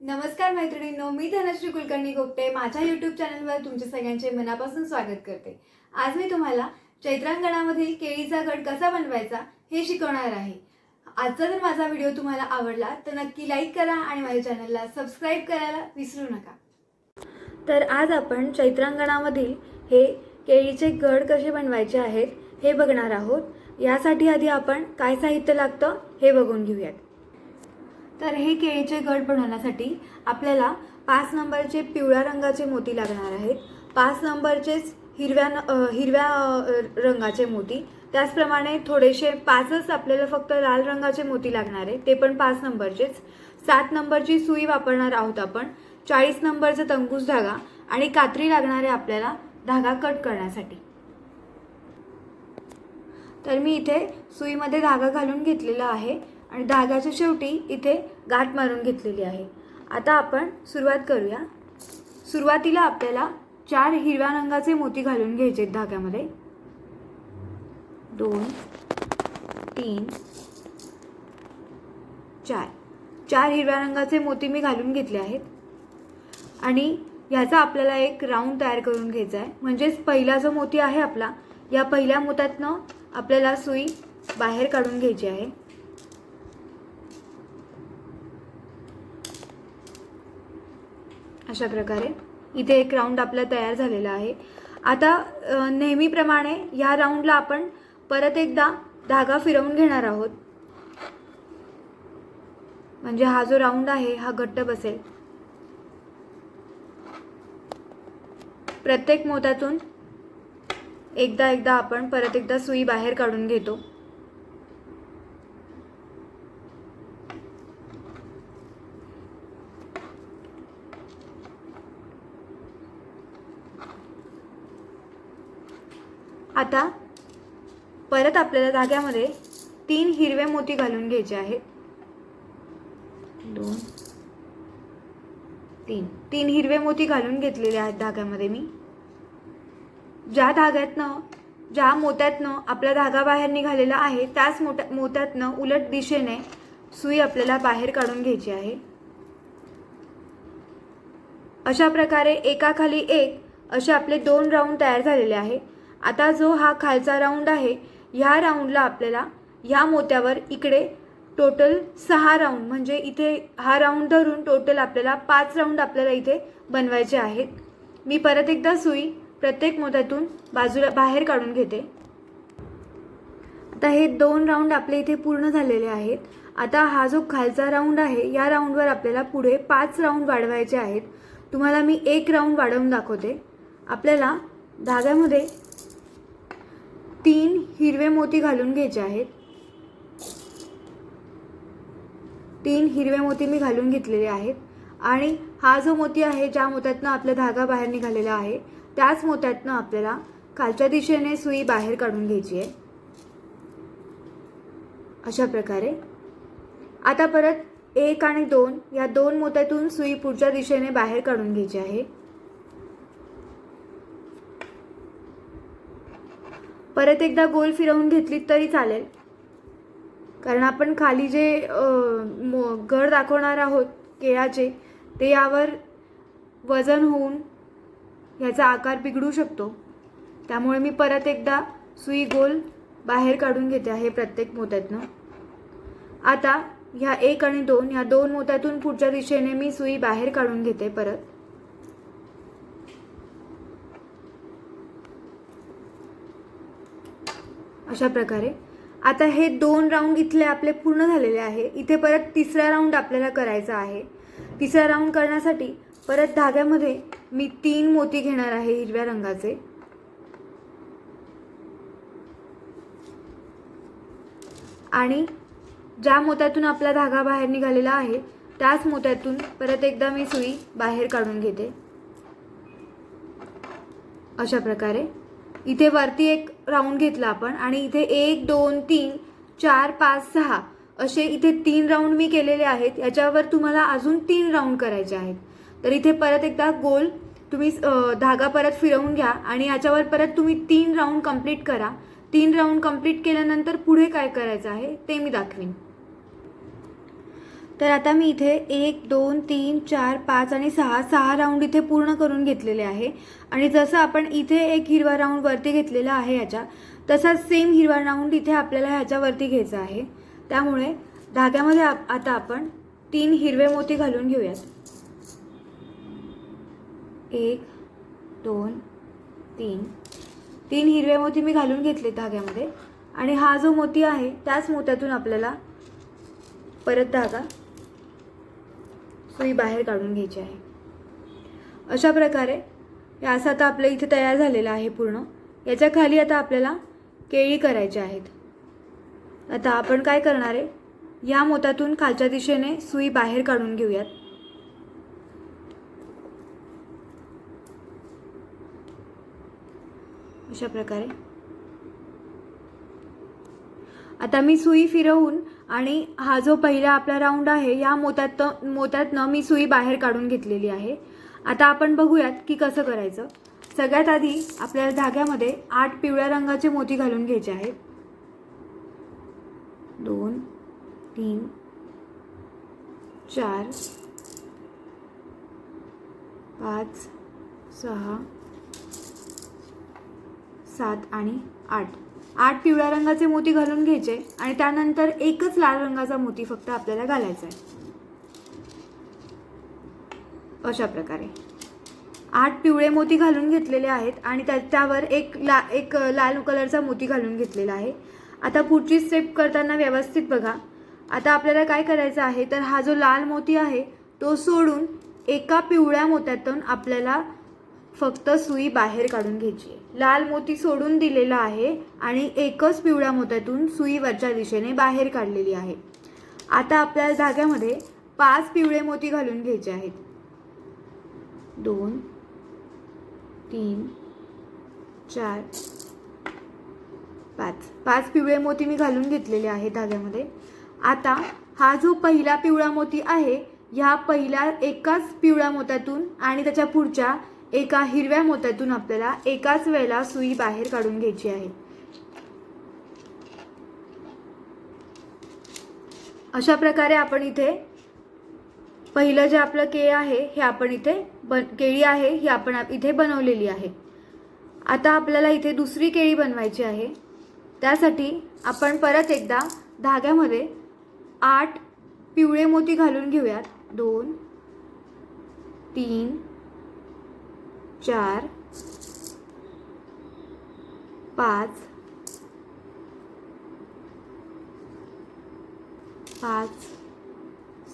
नमस्कार मैत्रिणींनो मी धनश्री कुलकर्णी गोपटे. माझ्या यूट्यूब चॅनलवर तुमचे सगळ्यांचे मनापासून स्वागत करते. आज मी तुम्हाला चैत्रांगणामधील केळीचा गड कसा बनवायचा हे शिकवणार आहे. आजचा जर माझा व्हिडिओ तुम्हाला आवडला तर नक्की लाईक करा आणि माझ्या चॅनलला सबस्क्राईब करायला विसरू नका. तर आज आपण चैत्रांगणामधील हे केळीचे गड कसे बनवायचे आहेत हे बघणार आहोत. यासाठी आधी आपण काय साहित्य लागतं हे बघून घेऊयात. तर हे केळीचे घट बनवण्यासाठी आपल्याला पाच नंबरचे पिवळ्या रंगाचे मोती लागणार आहेत. पाच नंबरचेच हिरव्या न- हिरव्या रंगाचे मोती. त्याचप्रमाणे थोडेसे पाचच आपल्याला फक्त लाल रंगाचे मोती लागणार आहे ते पण पाच नंबरचेच. सात नंबरची सुई वापरणार आहोत आपण. चाळीस नंबरचा तंगूस धागा आणि कात्री लागणार आहे आपल्याला धागा कट करण्यासाठी. तर मी इथे सुईमध्ये धागा घालून घेतलेला आहे. आणि धाग्याच्या शेवटी इथे गाठ मारून घेतलेली आहे. आता आपण सुरुवात करूया. सुरुवातीला आपल्याला चार हिरव्या रंगाचे मोती घालून घ्यायचे आहेत धाग्यामध्ये. दोन तीन चार. चार हिरव्या रंगाचे मोती मी घालून घेतले आहेत. आणि ह्याचा आपल्याला एक राऊंड तयार करून घ्यायचा आहे. म्हणजेच पहिला जो मोती आहे आपला या पहिल्या मोत्यातनं आपल्याला सुई बाहेर काढून घ्यायची आहे. अशा प्रकारे. इथे एक राऊंड आपला तयार झालेला आहे. आता नेहमीप्रमाणे ह्या राऊंडला आपण परत एकदा धागा फिरवून घेणार आहोत. म्हणजे हा जो राऊंड आहे हा घट्ट बसेल. प्रत्येक मोत्यातून एकदा एकदा आपण परत एकदा सुई बाहेर काढून घेतो. आता परत आपल्याला धाग्यामध्ये तीन हिरवे मोती घालून घ्यायचे आहेत. दोन तीन. तीन हिरवे मोती घालून घेतलेले आहेत धाग्यामध्ये मी. ज्या धाग्यातनं ज्या मोत्यातनं आपला धागा बाहेर निघालेला आहे त्याच मोठ्या मोत्यातनं उलट दिशेने सुई आपल्याला बाहेर काढून घ्यायची आहे. अशा प्रकारे एकाखाली एक असे आपले दोन राऊंड तयार झालेले आहे. आता जो हा खालचा राऊंड आहे ह्या राऊंडला आपल्याला ह्या मोत्यावर इकडे टोटल सहा राऊंड म्हणजे इथे हा राऊंड धरून टोटल आपल्याला पाच राऊंड आपल्याला इथे बनवायचे आहेत. मी परत एकदा सुई प्रत्येक मोत्यातून बाजूला बाहेर काढून घेते. आता हे दोन राऊंड आपले इथे पूर्ण झालेले आहेत. आता हा जो खालचा राऊंड आहे या राऊंडवर आपल्याला पुढे पाच राऊंड वाढवायचे आहेत. तुम्हाला मी एक राऊंड वाढवून दाखवते. आपल्याला धाग्यामध्ये तीन हिरवे मोती घालून घ्यायचे आहेत. तीन हिरवे मोती मी घालून घेतलेले आहेत. आणि हा जो मोती आहे ज्या मोत्यातनं आपला धागा बाहेर निघालेला आहे त्याच मोत्यातनं आपल्याला खालच्या दिशेने सुई बाहेर काढून घ्यायची आहे. अशा प्रकारे. आता परत एक आणि दोन या दोन मोत्यातून सुई पुढच्या दिशेने बाहेर काढून घ्यायची आहे. परत एकदा गोल फिरवून घेतली तरी चालेल. कारण आपण खाली जे मो- गड दाखवणार आहोत केळाचे ते यावर वजन होऊन ह्याचा आकार बिघडू शकतो. त्यामुळे मी परत एकदा सुई गोल बाहेर काढून घेते आहे प्रत्येक मोत्यातनं. आता ह्या एक आणि दोन ह्या दोन मोत्यातून पुढच्या दिशेने मी सुई बाहेर काढून घेते परत. अशा प्रकारे. आता हे दोन राऊंड इथले आपले पूर्ण झालेले आहे. इथे परत तिसरा राऊंड आपल्याला करायचा आहे. तिसरा राऊंड करण्यासाठी परत धाग्यामध्ये मी तीन मोती घेणार आहे हिरव्या रंगाचे. आणि ज्या मोत्यातून आपला धागा बाहेर निघालेला आहे त्याच मोत्यातून परत एकदा मी सुई बाहेर काढून घेते. अशा प्रकारे. इथे वरती एक राऊंड घेतला आपण आणि इथे एक दोन तीन चार पाच सहा असे इथे तीन राऊंड मी केलेले आहेत. याच्यावर तुम्हाला अजून तीन राऊंड करायचे आहेत. तर इथे परत एकदा गोल तुम्ही धागा परत फिरवून घ्या आणि याच्यावर परत तुम्ही तीन राऊंड कंप्लीट करा. तीन राऊंड कंप्लीट केल्यानंतर पुढे काय करायचं आहे ते मी दाखवीन. तर आता मी इथे एक दोन तीन चार पाच आणि सहा सहा राऊंड इथे पूर्ण करून घेतलेले आहे. आणि जसं आपण इथे एक हिरवा राऊंड वरती घेतलेला आहे ह्याच्या तसाच सेम हिरवा राऊंड इथे आपल्याला ह्याच्यावरती घ्यायचा आहे. त्यामुळे धाग्यामध्ये आप- आता आपण तीन हिरवे मोती घालून घेऊयात. एक दोन तीन. तीन हिरवे मोती मी घालून घेतले धाग्यामध्ये. आणि हा जो मोती आहे त्याच मोत्यातून आपल्याला परत धागा सुई बाहेर काढून घ्यायची आहे. अशा प्रकारे हे असं आता आपलं इथे तयार झालेलं आहे पूर्ण. याच्या खाली आता आपल्याला केळी करायच्या आहेत. आता आपण काय करणार आहे? या मोतातून खालच्या दिशेने सुई बाहेर काढून घेऊयात. अशा प्रकारे. आता मी सुई फिरवून आणि हा जो पहिला आपला राऊंड आहे या मोत्यात मोत्यातनं मी सुई बाहेर काढून घेतलेली आहे. आता आपण बघूयात की कसं करायचं. सगळ्यात आधी आपल्याला धाग्यामध्ये आठ पिवळ्या रंगाचे मोती घालून घ्यायचे आहेत. दोन तीन चार पाच सहा सात आणि आठ. आठ पिवळ्या रंगाचे मोती घालून घ्यायचे आणि त्यानंतर एकच लाल रंगाचा मोती फक्त आपल्याला घालायचा आहे. अशा प्रकारे. आठ पिवळे मोती घालून घेतलेले आहेत आणि त्या त्यावर एक ला एक लाल कलरचा मोती घालून घेतलेला आहे. आता पुढची स्टेप करताना व्यवस्थित बघा. आता आपल्याला काय करायचं आहे? तर हा जो लाल मोती आहे तो सोडून एका पिवळ्या मोत्यातून आपल्याला फक्त सुई बाहेर काढून घ्यायची. आहे लाल मोती सोडून दिलेला आहे आणि एकच पिवळ्या मोत्यातून सुई वरच्या दिशेने बाहेर काढलेली आहे. आता आपल्या धाग्यामध्ये पाच पिवळे मोती घालून घ्यायचे आहेत. दोन तीन चार पाच. पाच पिवळे मोती मी घालून घेतलेले आहे धाग्यामध्ये आता हा जो पहिला पिवळा मोती आहे ह्या पहिल्या एकाच पिवळ्या मोत्यातून आणि त्याच्या पुढच्या एका हिरव्या मोत्यातून आपल्याला एकाच वेळेला सुई बाहेर काढून घ्यायची आहे. अशा प्रकारे आपण इथे पहिलं जे आपलं केळ आहे हे आपण इथे बन केळी आहे ही आपण आप- इथे बनवलेली आहे. आता आपल्याला इथे दुसरी केळी बनवायची आहे. त्यासाठी आपण परत एकदा धाग्यामध्ये आठ पिवळे मोती घालून घेऊयात. दोन तीन चार पाच पाच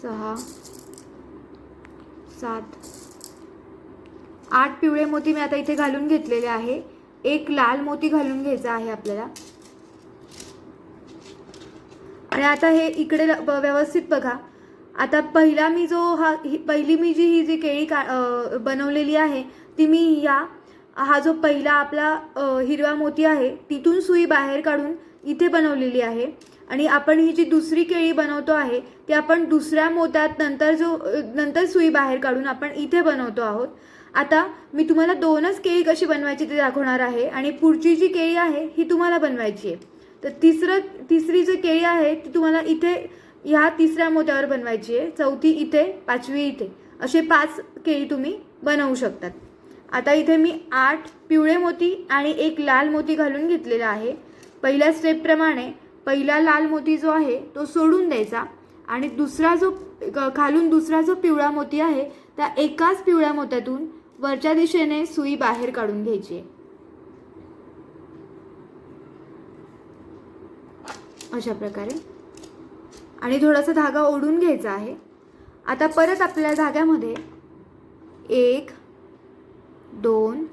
सहा सात. आठ पिवळे मोती मी आता इथे घालून घेतलेले आहे. एक लाल मोती घालून घ्यायचा आहे आपल्याला. आणि आता हे इकडे ल- व्यवस्थित बघा. आता पहिला मी जो हा ही पहिली मी जी ही जी केळी का बनवलेली आहे ती मी या हा जो पहिला आपला हिरवा मोती आहे तिथून सुई बाहेर काढून इथे बनवलेली आहे. आणि आपण ही जी दुसरी केळी बनवतो आहे ती आपण दुसऱ्या मोत्यात नंतर जो नंतर सुई बाहेर काढून आपण इथे बनवतो आहोत. आता मी तुम्हाला दोनच केळी कशी बनवायची ते दाखवणार आहे आणि पुढची जी केळी आहे ही तुम्हाला बनवायची आहे. तर तिसरं तिसरी जी केळी आहे ती तुम्हाला इथे ह्या तिसऱ्या मोत्यावर बनवायची आहे. चौथी इथे पाचवी इथे. असे पाच केळी तुम्ही बनवू शकतात. आता इथे मी आठ पिवळे मोती आणि एक लाल मोती घालून घेतलेला आहे. पहिल्या स्टेपप्रमाणे पहिला लाल मोती जो आहे तो सोडून द्यायचा. आणि दुसरा जो क- खालून दुसरा जो पिवळा मोती आहे त्या एकाच पिवळ्या मोत्यातून वरच्या दिशेने सुई बाहेर काढून घ्यायची आहे. अशा प्रकारे. आणि थोडासा धागा ओढून घ्यायचा आहे. आता परत आपल्या धाग्यामध्ये एक दोन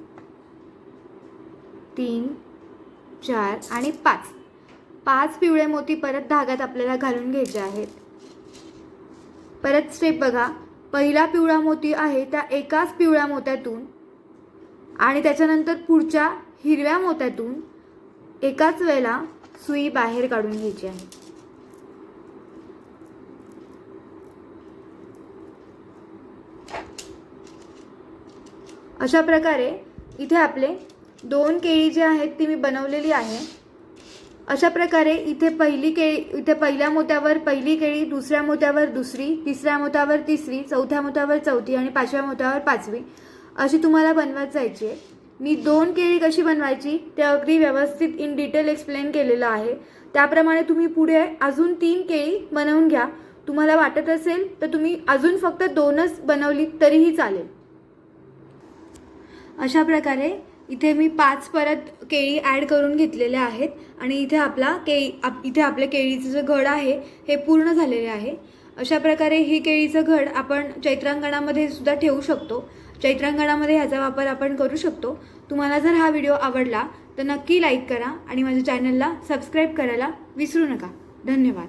तीन चार आणि पाच. पाच पिवळे मोती परत धाग्यात आपल्याला घालून घ्यायचे आहेत. परत स्टेप बघा. पहिला पिवळा मोती आहे त्या एकाच पिवळ्या मोत्यातून आणि त्याच्यानंतर पुढच्या हिरव्या मोत्यातून एकाच वेळेला सुई बाहेर काढून घ्यायची आहे. अशा प्रकारे इथे आपले दोन केळी जी आहेत ती मी बनवलेली आहे. अशा प्रकारे इथे पहिली केळी इथे पहिल्या मोत्यावर पहिली केळी दुसऱ्या मोत्यावर दुसरी तिसऱ्या मोत्यावर तिसरी चौथ्या मोत्यावर चौथी आणि पाचव्या मोत्यावर पाचवी अशी तुम्हाला बनवत जायची आहे. मी दोन केळी कशी बनवायची ते अगदी व्यवस्थित इन डिटेल एक्सप्लेन केलेलं आहे. त्याप्रमाणे तुम्ही पुढे अजून तीन केळी बनवून घ्या. तुम्हाला वाटत असेल तर तुम्ही अजून फक्त दोनच बनवली तरीही चालेल. अशा प्रकारे इथे मी पाच परत केळी ॲड करून घेतलेल्या आहेत आणि इथे आपला केळी आप इथे आपल्या केळीचं जे घड आहे हे पूर्ण झालेले आहे. अशा प्रकारे ही केळीचं घड आपण चैत्रांगणामध्ये सुद्धा ठेवू शकतो. चैत्रांगणामध्ये ह्याचा वापर आपण करू शकतो. तुम्हाला जर हा व्हिडिओ आवडला तर नक्की लाईक करा आणि माझ्या चॅनलला सबस्क्राईब करायला विसरू नका. धन्यवाद.